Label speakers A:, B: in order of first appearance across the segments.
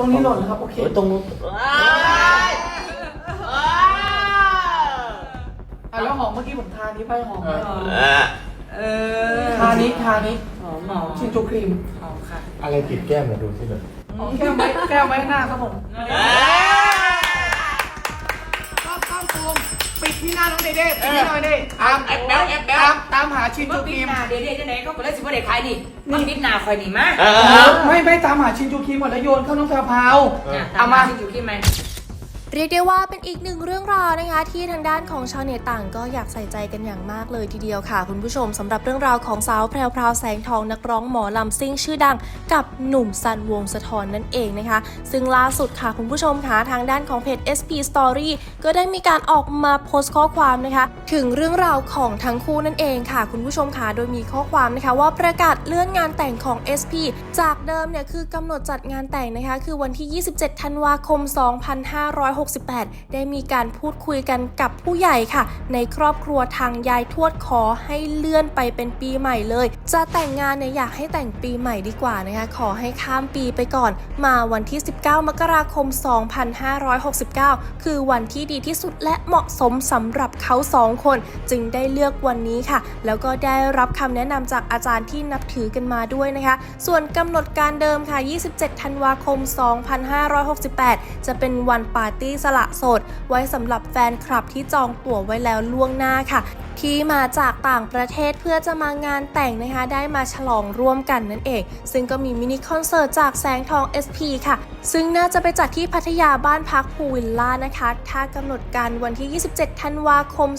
A: ตรงนี้หล่นครับ โอเค
B: เฮ้ยตรงนู้น
A: อะแล้วหอมเมื่อกี้ผมทานี้ไปหอมไหม
C: เออ
A: ทานี้ทานี้
C: หอมหอม
A: ชินจูครีม
C: หอมค่ะ
B: อะไรติดแก้มมาดูสิหน่อย
A: อ๋อแก้วไว้แก้วไว้หน้าครับผม
D: ชอบ ข้ามซูมปิดที่หน้าน้องเดเด้ปิดที่หน้าน้องเดเด้ตาม
C: แอบแบลแอบแบล
D: ตามตามหาชิน
C: เมื่
D: จู
C: อ
D: ค
C: ปี
D: รีม
C: หน้าเดี๋ยวเดี๋ยวไหนเขาก็เลยสิบ่ได้ขายนี่มันปิดหน้าคอยนี่มา
B: เออเออเออ
A: ไม่ไม่ตามหาชินจูครีมหมดแล้วโยนเข้าน้องแพรวพราว
C: เนี่ย
A: เอามา
C: ที่อยู่ที่ไหม
E: เรียกได้ว่าเป็นอีกหนึ่งเรื่องราวนะคะ ที่ทางด้านของชาวเน็ตต่างก็อยากใส่ใจกันอย่างมากเลยทีเดียวค่ะ คุณผู้ชมสำหรับเรื่องราวของสาวแพรวพราวแสงทองนักร้องหมอลำซิ่งชื่อดัง กับหนุ่มซันวงสะทอนนั่นเองนะคะ ซึ่งล่าสุดค่ะคุณผู้ชมค่ะทางด้านของเพจ SP Story ก็ได้มีการออกมาโพสต์ข้อความนะคะ ถึงเรื่องราวของทั้งคู่นั่นเองค่ะ คุณผู้ชมค่ะโดยมีข้อความนะคะ ว่าประกาศเลื่อนงานแต่งของ SP จากเดิมเนี่ยคือกำหนดจัดงานแต่งนะคะ คือวันที่ 27 ธันวาคม 256 2568 ได้มีการพูดคุยกันกับผู้ใหญ่ค่ะ ในครอบครัวทางยายทวดขอให้เลื่อนไปเป็นปีใหม่เลย จะแต่งงานเนี่ยอยากให้แต่งปีใหม่ดีกว่านะคะขอให้ข้ามปีไปก่อน มาวันที่ 19 มกราคม 2569 คือวันที่ดีที่สุดและเหมาะสมสำหรับเขาสองคน จึงได้เลือกวันนี้ค่ะ แล้วก็ได้รับคำแนะนำจากอาจารย์ที่นับถือกันมาด้วยนะคะ ส่วนกำหนดการเดิมค่ะ 27 ธันวาคม 2568 จะเป็นวันปาร์ตี้สละสด ไว้สำหรับแฟนคลับที่จองตั๋วไว้แล้วล่วงหน้าค่ะ ที่มาจากต่างประเทศเพื่อจะมางานแต่งนะคะ ได้มาฉลองร่วมกันนั่นเอง ซึ่งก็มีมินิคอนเสิร์ตจากแสงทอง SP ค่ะ ซึ่งน่าจะไปจัดที่พัทยาบ้านพักภูวิลล่านะคะ ถ้ากำหนดการวันที่ 27 ธันวาคม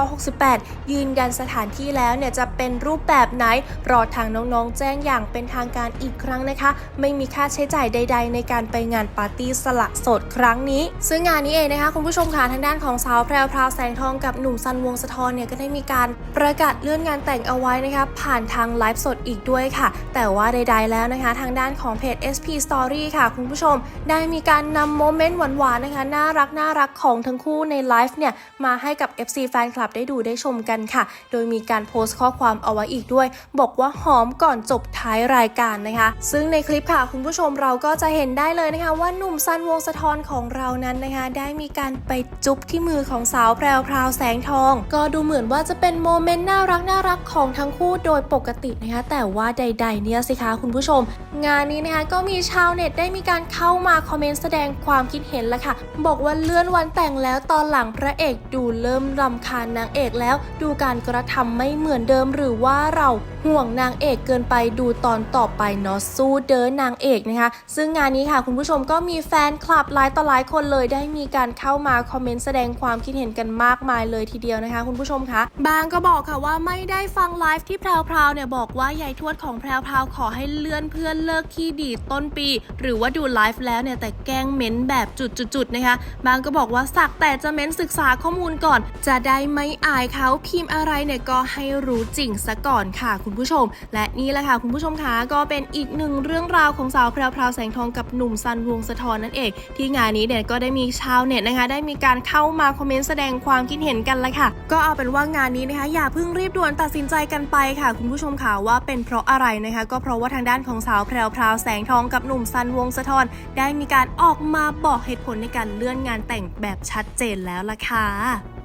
E: 2568 ยืนยันสถานที่แล้วเนี่ยจะเป็นรูปแบบไหน รอทางน้องๆ แจ้งอย่างเป็นทางการอีกครั้งนะคะ ไม่มีค่าใช้จ่ายใด ๆ ในการไปงานปาร์ตี้สละสดครั้งนี้ ซึ่งงานนี้เองนะคะ คุณผู้ชมค่ะทางด้านของสาวแพรวพราวแสงทองกับหนุ่มซันวงสะทอนเนี่ยก็ได้มีการประกาศเลื่อนงานแต่งเอาไว้นะคะผ่านทางไลฟ์สดอีกด้วยค่ะ แต่ว่าใด ๆ แล้วนะคะ ทางด้านของเพจ SP Story ค่ะคุณผู้ชม ได้มีการนำโมเมนต์หวานๆนะคะน่ารักน่ารักของทั้งคู่ในไลฟ์เนี่ยมาให้กับ FC แฟนคลับได้ดูได้ชมกันค่ะ โดยมีการโพสต์ข้อความเอาไว้อีกด้วย บอกว่าหอมก่อนจบท้ายรายการนะคะ ซึ่งในคลิปค่ะคุณผู้ชมเราก็จะเห็นได้เลยนะคะว่าหนุ่มซันวงสะทอนของเรานั้นนะคะ ได้มีการไปจุ๊บที่มือของสาวแพรวพราวแสงทอง ก็ดูเหมือนว่าจะเป็นโมเมนต์น่ารักน่ารักของทั้งคู่โดยปกตินะคะแต่ว่าใด ๆ เนี่ยสิคะคุณผู้ชม งานนี้นะคะก็มีชาวเน็ตได้มีีการเข้ามาคอมเมนต์แสดงความคิดเห็นแล้วค่ะ บอกว่าเลื่อนวันแต่งแล้วตอนหลังพระเอกดูเริ่มรำคาญนางเอกแล้ว ดูการกระทำไม่เหมือนเดิมหรือว่าเราห่วงนางเอกเกินไปดูตอนต่อไปเนาะสู้เดินนางเอกนะคะ ซึ่งงานนี้ค่ะคุณผู้ชมก็มีแฟนคลับหลายต่อหลายคนเลยได้มีการเข้ามาคอมเมนต์แสดงความคิดเห็นกันมากมายเลยทีเดียวนะคะ คุณผู้ชมคะบางก็บอกค่ะว่าไม่ได้ฟังไลฟ์ที่แพรวๆเนี่ยบอกว่ายายทวดของแพรวๆขอให้เลื่อนเพื่อนเลิกขี้ดีต้นปี หรือว่าดูไลฟ์แล้วเนี่ยแต่แกล้งเม้นแบบจุดๆๆนะคะบางก็บอกว่าสักแต่จะเม้นศึกษาข้อมูลก่อน จะได้ไม่อายเขาพิมพ์อะไรเนี่ยก็ให้รู้จริงซะก่อนค่ะคุณผู้ชม และนี่แหละค่ะคุณผู้ชมคะก็เป็นอีกหนึ่งเรื่องราวของสาวแพรวพราวแสงทองกับหนุ่มซันวงสะทอนนั่นเอง ที่งานนี้เนี่ยก็ได้มีชาวเน็ตนะคะ ได้มีการเข้ามาคอมเมนต์แสดงความคิดเห็นกันละค่ะ ก็เอาเป็นว่างานนี้นะคะ อย่าเพิ่งรีบด่วนตัดสินใจกันไปค่ะ คุณผู้ชมค่ะว่าเป็นเพราะอะไรนะคะ ก็เพราะว่าทางด้านของสาวแพรวพราวแสงทองกับหนุ่มซันวงสะทอนได้มีการออกมาบอกเหตุผลในการเลื่อนงานแต่งแบบชัดเจนแล้วล่ะค่ะ